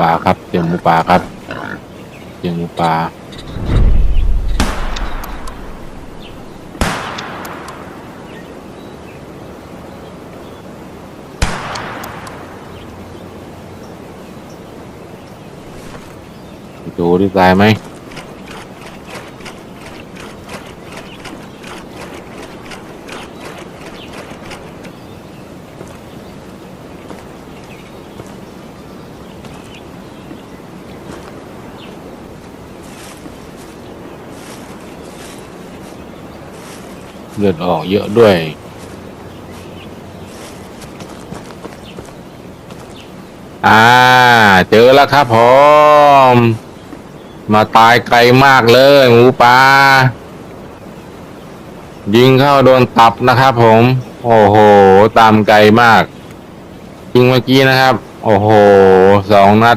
ป่าครับเสียงหมูป่าครับเสียงหมูป่าดูดีใจไหม เลือดออกเยอะด้วย อ่า เจอแล้วครับผมมาตายไกลมากเลยหมูป่ายิงเข้าโดนตับนะครับผม โอ้โห ตามไกลมาก ยิงเมื่อกี้นะครับ โอ้โห สองนัด